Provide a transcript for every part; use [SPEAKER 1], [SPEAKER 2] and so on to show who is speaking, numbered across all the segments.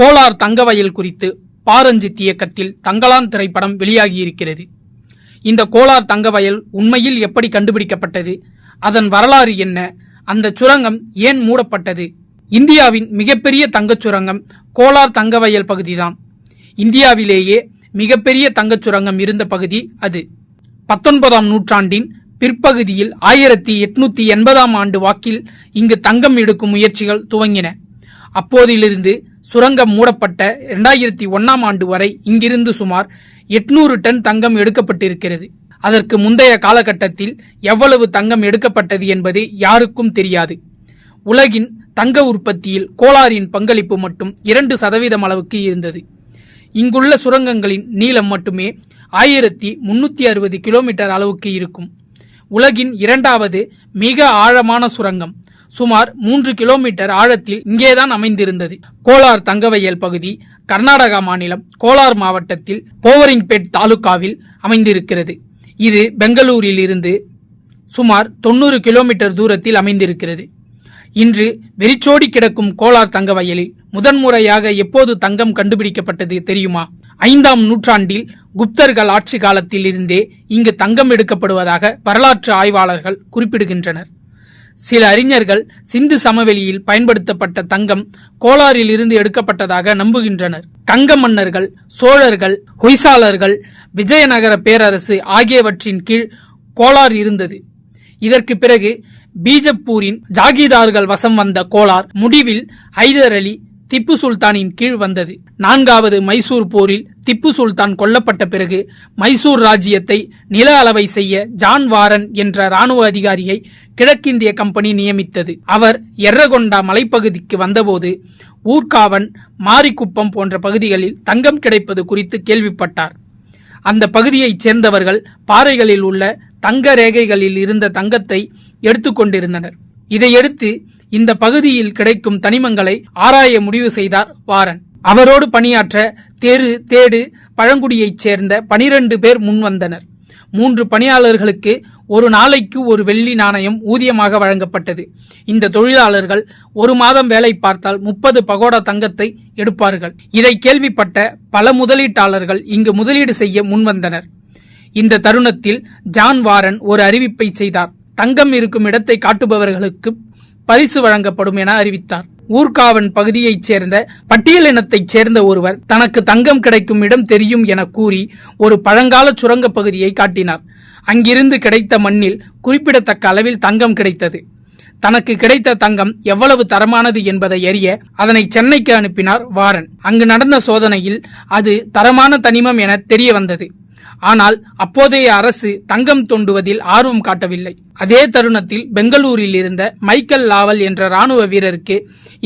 [SPEAKER 1] கோலார் தங்கவயல் குறித்து பாரஞ்சித் இயக்கத்தில் தங்கலான் திரைப்படம் வெளியாகியிருக்கிறது. இந்த கோலார் தங்கவயல் உண்மையில் எப்படி கண்டுபிடிக்கப்பட்டது? அதன் வரலாறு என்ன? அந்த சுரங்கம் ஏன் மூடப்பட்டது? இந்தியாவின் மிகப்பெரிய தங்கச் சுரங்கம் கோலார் தங்கவயல் பகுதிதான். இந்தியாவிலேயே மிகப்பெரிய தங்கச் சுரங்கம் இருந்த பகுதி அது. பத்தொன்பதாம் நூற்றாண்டின் பிற்பகுதியில் ஆயிரத்தி எட்நூத்தி எண்பதாம் ஆண்டு வாக்கில் இங்கு தங்கம் எடுக்கும் முயற்சிகள் துவங்கின. அப்போதிலிருந்து சுரங்கம் மூடப்பட்ட இரண்டாயிரத்தி ஒன்னாம் ஆண்டு வரை இங்கிருந்து சுமார் எட்நூறு டன் தங்கம் எடுக்கப்பட்டிருக்கிறது. அதற்கு முந்தைய காலகட்டத்தில் எவ்வளவு தங்கம் எடுக்கப்பட்டது என்பது யாருக்கும் தெரியாது. உலகின் தங்க உற்பத்தியில் கோலாரின் பங்களிப்பு மட்டும் இரண்டு சதவீதம் அளவுக்கு இருந்தது. இங்குள்ள சுரங்கங்களின் நீளம் மட்டுமே ஆயிரத்தி முன்னூத்தி அறுபது கிலோமீட்டர் அளவுக்கு இருக்கும். உலகின் இரண்டாவது மிக ஆழமான சுரங்கம் சுமார் மூன்று கிலோமீட்டர் ஆழத்தில் இங்கேதான் அமைந்திருந்தது. கோலார் தங்கவயல் பகுதி கர்நாடகா மாநிலம் கோலார் மாவட்டத்தில் போவரிங்பேட் தாலுகாவில் அமைந்திருக்கிறது. இது பெங்களூரில் இருந்து சுமார் தொண்ணூறு கிலோமீட்டர் தூரத்தில் அமைந்திருக்கிறது. இன்று வெறிச்சோடி கிடக்கும் கோலார் தங்க வயலில் முதன்முறையாக எப்போது தங்கம் கண்டுபிடிக்கப்பட்டது தெரியுமா? ஐந்தாம் நூற்றாண்டில் குப்தர்கள் ஆட்சி காலத்தில் இருந்தே இங்கு தங்கம் எடுக்கப்படுவதாக வரலாற்று ஆய்வாளர்கள் குறிப்பிடுகின்றனர். சில அறிஞர்கள் சிந்து சமவெளியில் பயன்படுத்தப்பட்ட தங்கம் கோலாரில் இருந்து எடுக்கப்பட்டதாக நம்புகின்றனர். கங்க மன்னர்கள் சோழர்கள் ஹொய்சாலர்கள் விஜயநகர பேரரசு ஆகியவற்றின் கீழ் கோலார் இருந்தது. இதற்கு பிறகு பீஜப்பூரின் ஜாகிதார்கள் வசம் வந்த கோலார் முடிவில் ஹைதர் அலி திப்பு சுல்தானின் கீழ் வந்தது. நான்காவது மைசூர் போரில் திப்பு சுல்தான் கொல்லப்பட்ட பிறகு மைசூர் ராஜ்யத்தை நில அளவை செய்ய ஜான் வாரன் என்ற ராணுவ அதிகாரியை கிழக்கிந்திய கம்பெனி நியமித்தது. அவர் எர்ரகொண்டா மலைப்பகுதிக்கு வந்தபோது ஊர்காவன் மாரிக்குப்பம் போன்ற பகுதிகளில் தங்கம் கிடைப்பது குறித்து கேள்விப்பட்டார். அந்த பகுதியைச் சேர்ந்தவர்கள் பாறைகளில் உள்ள தங்க ரேகைகளில் இருந்த தங்கத்தை எடுத்துக்கொண்டிருந்தனர் இதையடுத்து இந்த பகுதியில் கிடைக்கும் தனிமங்களை ஆராய முடிவு செய்தார் வாரன். அவரோடு பணியாற்ற தெரு தேடு பழங்குடியைச் சேர்ந்த பனிரெண்டு பேர் முன்வந்தனர். மூன்று பணியாளர்களுக்கு ஒரு நாளைக்கு ஒரு வெள்ளி நாணயம் ஊதியமாக வழங்கப்பட்டது. இந்த தொழிலாளர்கள் ஒரு மாதம் வேலை பார்த்தால் முப்பது பகோடா தங்கத்தை எடுப்பார்கள். இதை கேள்விப்பட்ட பல முதலீட்டாளர்கள் இங்கு முதலீடு செய்ய முன்வந்தனர். இந்த தருணத்தில் ஜான் வாரன் ஒரு அறிவிப்பை செய்தார். தங்கம் இருக்கும் இடத்தை காட்டுபவர்களுக்கு பரிசு வழங்கப்படும் என அறிவித்தார். ஊர்காவன் பகுதியைச் சேர்ந்த பட்டியலினத்தைச் சேர்ந்த ஒருவர் தனக்கு தங்கம் கிடைக்கும் இடம் தெரியும் என கூறி ஒரு பழங்கால சுரங்கப் பகுதியை காட்டினார். அங்கிருந்து கிடைத்த மண்ணில் குறிப்பிடத்தக்க அளவில் தங்கம் கிடைத்தது. தனக்கு கிடைத்த தங்கம் எவ்வளவு தரமானது என்பதை அறிய அதனை சென்னைக்கு அனுப்பினார் வாரன். அங்கு நடந்த சோதனையில் அது தரமான தனிமம் என தெரிய வந்தது. ஆனால் அப்போதைய அரசு தங்கம் தோண்டுவதில் ஆர்வம் காட்டவில்லை. அதே தருணத்தில் பெங்களூரில் இருந்த மைக்கேல் லாவல் என்ற ராணுவ வீரருக்கு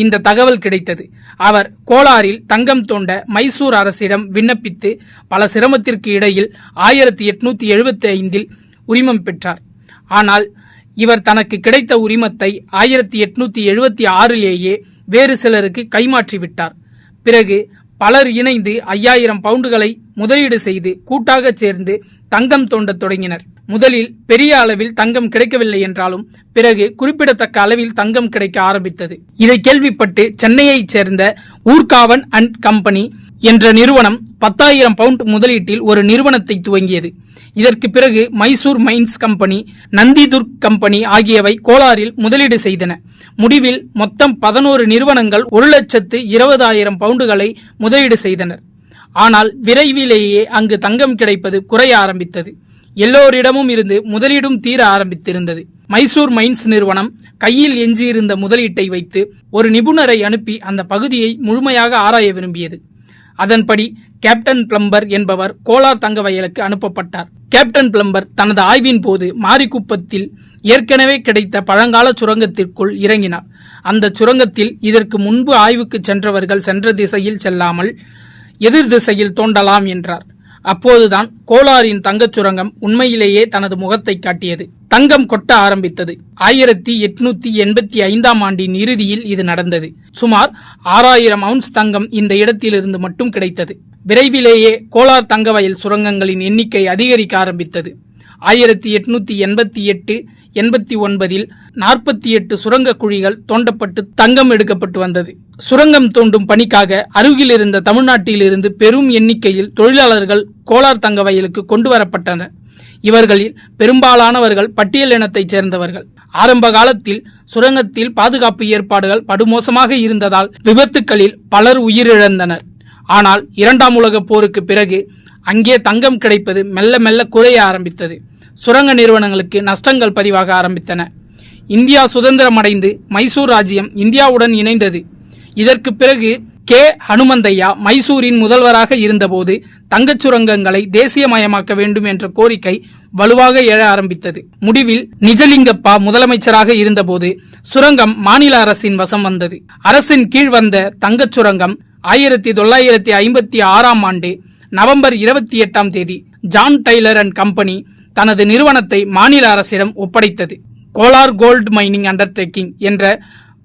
[SPEAKER 1] இந்த தகவல் கிடைத்தது. அவர் கோலாரில் தங்கம் தோண்ட மைசூர் அரசிடம் விண்ணப்பித்து பல சிரமத்திற்கு இடையில் ஆயிரத்தி எட்நூத்தி எழுபத்தி ஐந்தில் உரிமம் பெற்றார். ஆனால் இவர் தனக்கு கிடைத்த உரிமத்தை ஆயிரத்தி எட்நூத்தி எழுபத்தி ஆறிலேயே வேறு சிலருக்கு கைமாற்றி விட்டார் பிறகு பலர் இணைந்து ஐயாயிரம் பவுண்டுகளை முதலீடு செய்து கூட்டாக சேர்ந்து தங்கம் தோண்டத் தொடங்கினர். முதலில் பெரிய அளவில் தங்கம் கிடைக்கவில்லை என்றாலும் பிறகு குறிப்பிடத்தக்க அளவில் தங்கம் கிடைக்க ஆரம்பித்தது. இதை கேள்விப்பட்டு சென்னையைச் சேர்ந்த ஊர்காவன் அண்ட் கம்பெனி என்ற நிறுவனம் பத்தாயிரம் பவுண்ட் முதலீட்டில் ஒரு நிறுவனத்தை துவங்கியது. இதற்கு பிறகு Mysore mines company Nandidurg company ஆகியவை கோலாரில் முதலீடு செய்தன. முடிவில் மொத்தம் பதினோரு நிறுவனங்கள் ஒரு லட்சத்து இருபதாயிரம் பவுண்டுகளை முதலீடு செய்தனர். ஆனால் விரைவிலேயே அங்கு தங்கம் கிடைப்பது குறைய ஆரம்பித்தது. எல்லோரிடமும் இருந்து முதலீடும் தீர ஆரம்பித்திருந்தது. மைசூர் மைன்ஸ் நிறுவனம் கையில் எஞ்சியிருந்த முதலீட்டை வைத்து ஒரு நிபுணரை அனுப்பி அந்த பகுதியை முழுமையாக ஆராய விரும்பியது. அதன்படி கேப்டன் பிளம்பர் என்பவர் கோலார் தங்க வயலுக்கு அனுப்பப்பட்டார். கேப்டன் பிளம்பர் தனது ஆய்வின் போது மாரிக்குப்பத்தில் ஏற்கனவே கிடைத்த பழங்கால சுரங்கத்திற்குள் இறங்கினார். அந்த சுரங்கத்தில் இதற்கு முன்பு ஆய்வுக்கு சென்றவர்கள் சென்ற திசையில் செல்லாமல் எதிர் திசையில் தோண்டலாம் என்றார். அப்போதுதான் கோலாரின் தங்கச் சுரங்கம் உண்மையிலேயே தனது முகத்தை காட்டியது. தங்கம் கொட்ட ஆரம்பித்தது. ஆயிரத்தி எட்நூத்தி எண்பத்தி ஐந்தாம் ஆண்டின் இறுதியில் இது நடந்தது. சுமார் ஆறாயிரம் அவுன்ஸ் தங்கம் இந்த இடத்திலிருந்து மட்டும் கிடைத்தது. விரைவிலேயே கோலார் தங்க வயல் சுரங்கங்களின் எண்ணிக்கை அதிகரிக்க ஆரம்பித்தது. ஆயிரத்தி எட்நூத்தி எண்பத்தி எட்டு எண்பத்தி ஒன்பதில் நாற்பத்தி எட்டு சுரங்க குழிகள் தோண்டப்பட்டு தங்கம் எடுக்கப்பட்டு வந்தது. சுரங்கம் தோண்டும் பணிக்காக அருகில் இருந்த தமிழ்நாட்டிலிருந்து பெரும் எண்ணிக்கையில் தொழிலாளர்கள் கோலார் தங்க வயலுக்கு கொண்டு வரப்பட்டனர். இவர்களில் பெரும்பாலானவர்கள் பட்டியல் இனத்தைச் சேர்ந்தவர்கள். ஆரம்ப காலத்தில் சுரங்கத்தில் பாதுகாப்பு ஏற்பாடுகள் படுமோசமாக இருந்ததால் விபத்துக்களில் பலர் உயிரிழந்தனர். ஆனால் இரண்டாம் உலகப் போருக்கு பிறகு அங்கே தங்கம் கிடைப்பது மெல்ல மெல்ல குறைய ஆரம்பித்தது. சுரங்க நிறுவனங்களுக்கு நஷ்டங்கள் பதிவாக ஆரம்பித்தன. இந்தியா சுதந்திரமடைந்து மைசூர் ராஜ்யம் இந்தியாவுடன் இணைந்தது. இதற்கு பிறகு கே. ஹனுமந்தையா மைசூரின் முதல்வராக இருந்தபோது தங்கச் சுரங்கங்களை தேசியமயமாக்க வேண்டும் என்ற கோரிக்கை வலுவாக எழ ஆரம்பித்தது. முடிவில் நிஜலிங்கப்பா முதலமைச்சராக இருந்தபோது சுரங்கம் மாநில அரசின் வசம் வந்தது. அரசின் கீழ் வந்த தங்கச் சுரங்கம் ஆயிரத்தி தொள்ளாயிரத்தி ஐம்பத்தி ஆறாம் ஆண்டு நவம்பர் இருபத்தி எட்டாம் தேதி ஜான் டைலர் அண்ட் கம்பெனி தனது நிறுவனத்தை மாநில அரசிடம் ஒப்படைத்தது. கோலார் கோல்ட் மைனிங் அண்டர்டேக்கிங் என்ற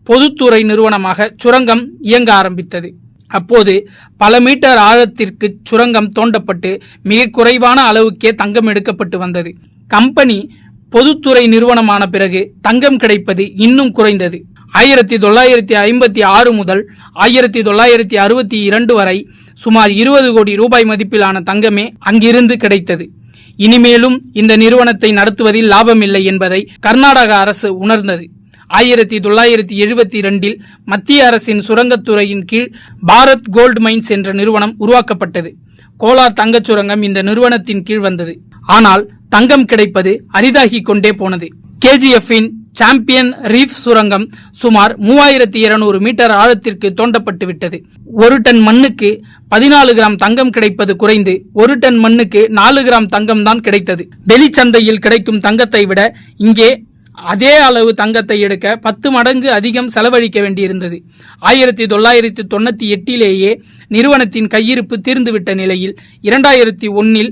[SPEAKER 1] பொதுத்துறை நிறுவனமாக சுரங்கம் இயங்க ஆரம்பித்தது. அப்போது பல மீட்டர் ஆழத்திற்கு சுரங்கம் தோண்டப்பட்டு மிக குறைவான அளவுக்கே தங்கம் எடுக்கப்பட்டு வந்தது. கம்பெனி பொதுத்துறை நிறுவனமான பிறகு தங்கம் கிடைப்பது இன்னும் குறைந்தது. ஆயிரத்தி தொள்ளாயிரத்தி ஐம்பத்தி ஆறு முதல் ஆயிரத்தி தொள்ளாயிரத்தி அறுபத்தி இரண்டு வரை சுமார் இருபது கோடி ரூபாய் மதிப்பிலான தங்கமே அங்கிருந்து கிடைத்தது. இனிமேலும் இந்த நிறுவனத்தை நடத்துவதில் லாபமில்லை என்பதை கர்நாடக அரசு உணர்ந்தது. ஆயிரத்தி தொள்ளாயிரத்தி எழுபத்தி இரண்டில் மத்திய அரசின் சுரங்கத்துறையின் கீழ் பாரத் கோல்டு மைன்ஸ் என்ற நிறுவனம் உருவாக்கப்பட்டது. கோலார் தங்கச் சுரங்கம் இந்த நிறுவனத்தின் கீழ் வந்தது. ஆனால் தங்கம் கிடைப்பது அரிதாகிக் கொண்டே போனது. கேஜிஎஃப்பின் சாம்பியன் ரீஃப் சுரங்கம் சுமார் மூவாயிரத்தி இருநூறு மீட்டர் ஆழத்திற்கு தோண்டப்பட்டு விட்டது ஒரு டன் மண்ணுக்கு பதினாலு கிராம் தங்கம் கிடைப்பது குறைந்து ஒரு டன் மண்ணுக்கு நாலு கிராம் தங்கம் தான் கிடைத்தது. வெளிச்சந்தையில் கிடைக்கும் தங்கத்தை விட இங்கே அதே அளவு தங்கத்தை எடுக்க பத்து மடங்கு அதிகம் செலவழிக்க வேண்டியிருந்தது. ஆயிரத்தி தொள்ளாயிரத்தி தொண்ணூத்தி எட்டிலேயே நிறுவனத்தின் கையிருப்பு தீர்ந்துவிட்ட நிலையில் இரண்டாயிரத்தி ஒன்னில்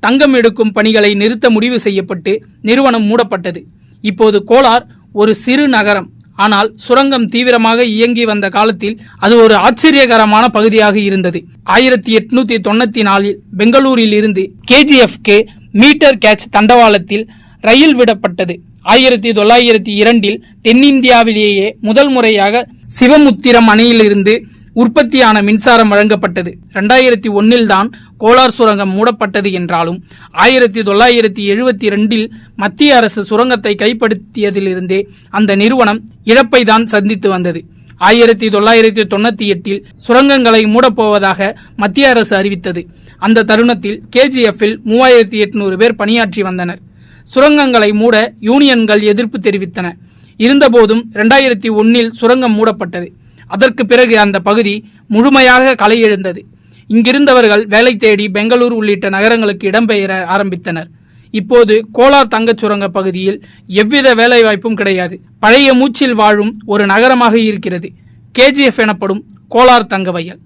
[SPEAKER 1] தங்கம் எடுக்கும் பணிகளை நிறுத்த முடிவு செய்யப்பட்டு நிறுவனம் மூடப்பட்டது. இப்போது கோலார் ஒரு சிறு நகரம். ஆனால் சுரங்கம் தீவிரமாக இயங்கி வந்த காலத்தில் அது ஒரு ஆச்சரியகரமான பகுதியாக இருந்தது. ஆயிரத்தி எட்நூத்தி தொண்ணூத்தி நாலில் பெங்களூரில் இருந்து கேஜிஎஃப்கே மீட்டர் கேட்ச் தண்டவாளத்தில் ரயில் விடப்பட்டது. ஆயிரத்தி தொள்ளாயிரத்தி இரண்டில் தென்னிந்தியாவிலேயே முதல் முறையாக சிவமுத்திரம் அணையிலிருந்து உற்பத்தியான மின்சாரம் வழங்கப்பட்டது. இரண்டாயிரத்தி ஒன்னில் தான் கோலார் சுரங்கம் மூடப்பட்டது என்றாலும் ஆயிரத்தி தொள்ளாயிரத்தி எழுபத்தி இரண்டில் மத்திய அரசு சுரங்கத்தை கைப்படுத்தியதிலிருந்தே அந்த நிறுவனம் இழப்பை தான் சந்தித்து வந்தது. ஆயிரத்தி தொள்ளாயிரத்தி தொண்ணூத்தி எட்டில் சுரங்கங்களை மூடப்போவதாக மத்திய அரசு அறிவித்தது. அந்த தருணத்தில் கேஜிஎஃப்பில் மூவாயிரத்தி எட்நூறு பேர் பணியாற்றி வந்தனர். சுரங்கங்களை மூட யூனியன்கள் எதிர்ப்பு தெரிவித்தன. இருந்தபோதும் இரண்டாயிரத்தி ஒன்னில் சுரங்கம் மூடப்பட்டது. அதற்கு பிறகு அந்த பகுதி முழுமையாக களை எழுந்தது இங்கிருந்தவர்கள் வேலை தேடி பெங்களூர் உள்ளிட்ட நகரங்களுக்கு இடம்பெயர ஆரம்பித்தனர். இப்போது கோலார் தங்கச் சுரங்க பகுதியில் எவ்வித வேலைவாய்ப்பும் கிடையாது. பழைய மூச்சில் வாழும் ஒரு நகரமாக இருக்கிறது. கேஜிஎஃப் எனப்படும் கோலார் தங்க வயல்.